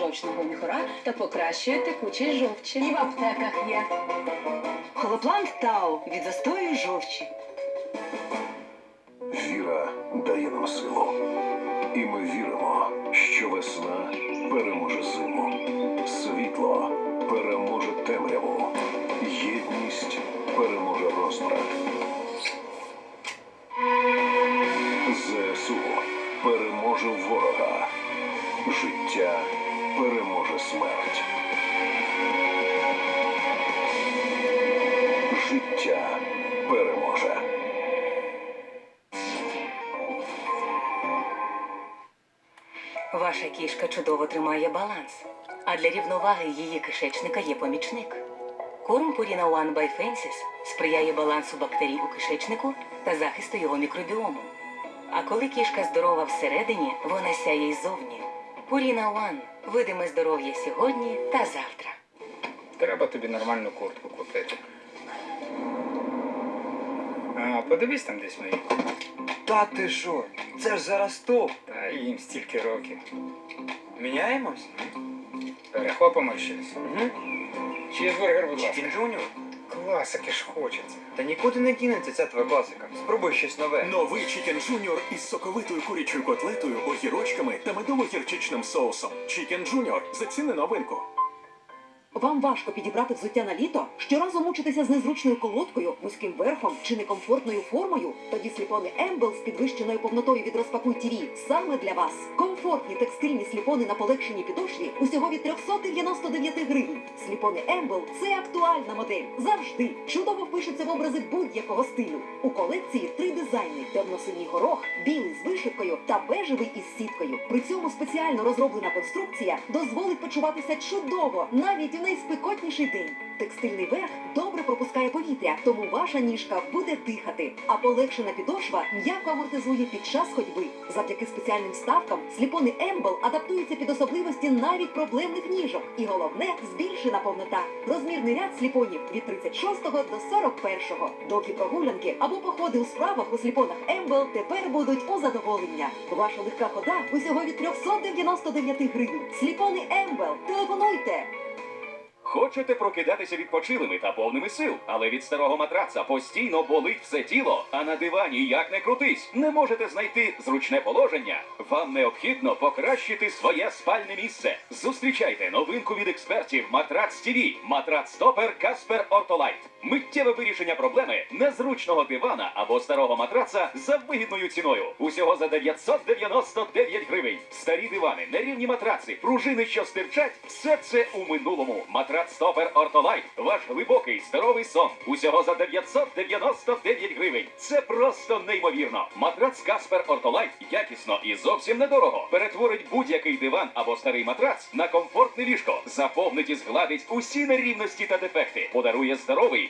жовчного міхора та покращує текучість жовчі. І в аптеках є. Холоплант Тау від застою жовчі. Віра дає нам силу. І ми віримо, що весна переможе зиму. Світло переможе темряву. Єдність переможе розбрат. ЗСУ переможе ворога. Життя переможе смерть. Життя переможе. Ваша кішка чудово тримає баланс, а для рівноваги її кишечника є помічник. Корм Purina One by Fences сприяє балансу бактерій у кишечнику та захисту його мікробіому. А коли кішка здорова всередині, вона сяє й зовні. Purina One – видиме здоров'я сьогодні та завтра. Треба тобі нормальну куртку купити. А, подивись там десь мої. Та ти що? Це ж зараз топ. Та їм стільки років. Міняємось? Перехопимо щось. Угу. Чізбургер, будь ласка. Чікін Джуніор. Класики ж хочеться. Та нікуди не дінеться ця твоя класика. Спробуй щось нове. Новий Chicken Junior із соковитою курячою котлетою, огірочками та медово-гірчичним соусом. Chicken Junior – заціни новинку. Вам важко підібрати взуття на літо? Щоразу мучитися з незручною колодкою, вузьким верхом чи некомфортною формою? Тоді сліпони Ембл з підвищеною повнотою від розпакуй ТІВІ саме для вас. Комфортні текстильні сліпони на полегшеній підошві усього від 399 гривень. Сліпони Ембл – це актуальна модель. Завжди чудово впишуться в образи будь-якого стилю. У колекції три дизайни: темно-синій горох, білий з вишивкою та бежевий із сіткою. При цьому спеціально розроблена конструкція дозволить почуватися чудово навіть найспекотніший день. Текстильний верх добре пропускає повітря, тому ваша ніжка буде дихати. А полегшена підошва м'яко амортизує під час ходьби. Завдяки спеціальним вставкам сліпони Ембл адаптуються під особливості навіть проблемних ніжок. І головне збільшена повнота. Розмірний ряд сліпонів від 36 до 41. Довгі прогулянки або походи у справах у сліпонах Ембл тепер будуть у задоволення. Ваша легка хода усього від 399 гривень. Сліпони Ембл. Телефонуйте! Хочете прокидатися відпочилими та повними сил, але від старого матраца постійно болить все тіло, а на дивані як не крутись, не можете знайти зручне положення. Вам необхідно покращити своє спальне місце. Зустрічайте новинку від експертів Матрац ТВ Матрац Топер Каспер Ортолайт. Миттєве вирішення проблеми незручного дивана або старого матраца за вигідною ціною. Усього за 999 гривень. Старі дивани, нерівні матраци, пружини, що стирчать, все це у минулому. Матрац Стопер Ортолайт. Ваш глибокий здоровий сон. Усього за 999 гривень. Це просто неймовірно. Матрац Каспер Ортолайт якісно і зовсім недорого. Перетворить будь-який диван або старий матрац на комфортне ліжко. Заповнить і згладить усі нерівності та дефекти. Подарує здоровий,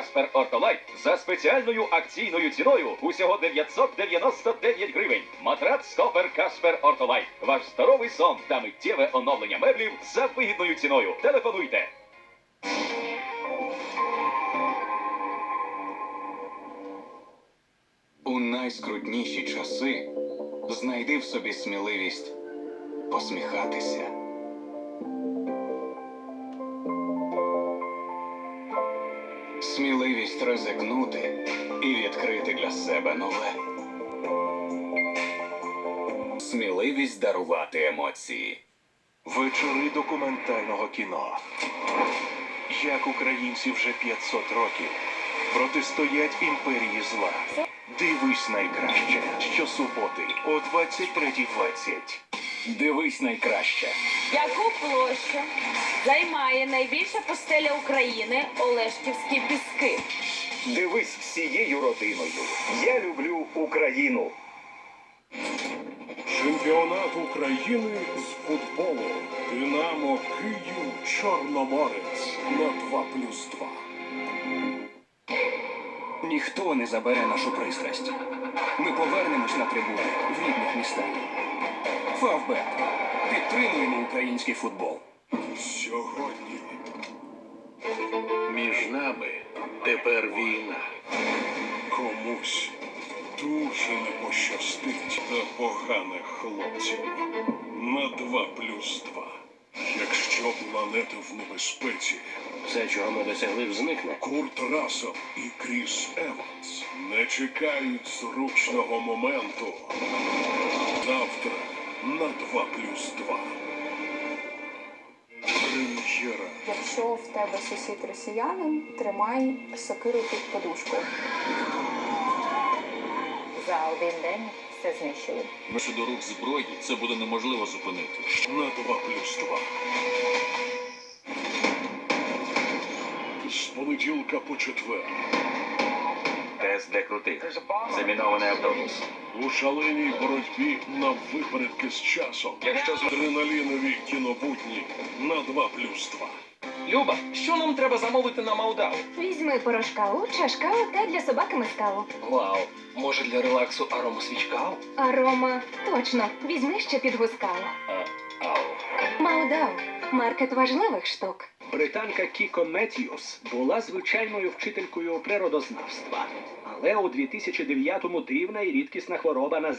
Каспер Ортолайт за спеціальною акційною ціною усього 999 гривень. Матрац стопер Каспер Ортолайт. Ваш здоровий сон та миттєве оновлення меблів за вигідною ціною. Телефонуйте. У найскрутніші часи знайди в собі сміливість посміхатися. Сміливість ризикнути і відкрити для себе нове. Сміливість дарувати емоції. Вечори документального кіно. Як українці вже 500 років протистоять імперії зла. Дивись найкраще щосуботи о 23.20. Дивись найкраще. Яку площу займає найбільша пустеля України Олешківські піски? Дивись всією родиною. Я люблю Україну. Чемпіонат України з футболу. Динамо Київ Чорноморець на 2 плюс 2. Ніхто не забере нашу пристрасть. Ми повернемось на трибуни в рідних містах. Фавбет. Підтримуємо український футбол. Сьогодні Між нами тепер війна. комусь дуже не пощастить та поганих хлопців. На 2 плюс 2. Якщо планета в небезпеці, Все, чого ми досягли, зникне. Курт Рассел і Кріс Еванс не чекають зручного моменту. Завтра на 2 плюс 2. Прем'єра. Якщо в тебе сусід росіянин, тримай сокиру під подушкою. За один день все знищили. Щодо рук зброї це буде неможливо зупинити. на 2 плюс 2. Понеділка по четвер Тест для крутих. Замінований автобус. у шаленій боротьбі на випередки з часом. Якщо з- Адреналінові кінобудні на 2 плюс 2. Люба, що нам треба замовити на Молдаву? Візьми порошкаву, чашкаву та для собаки мискаву. Вау, може для релаксу арому свічкау? Арома, точно, візьми ще під гускаву. Ау. Маудау, маркет важливих штук. Британка Кіко Метіус була звичайною вчителькою природознавства. Але у 2009-му дивна і рідкісна хвороба на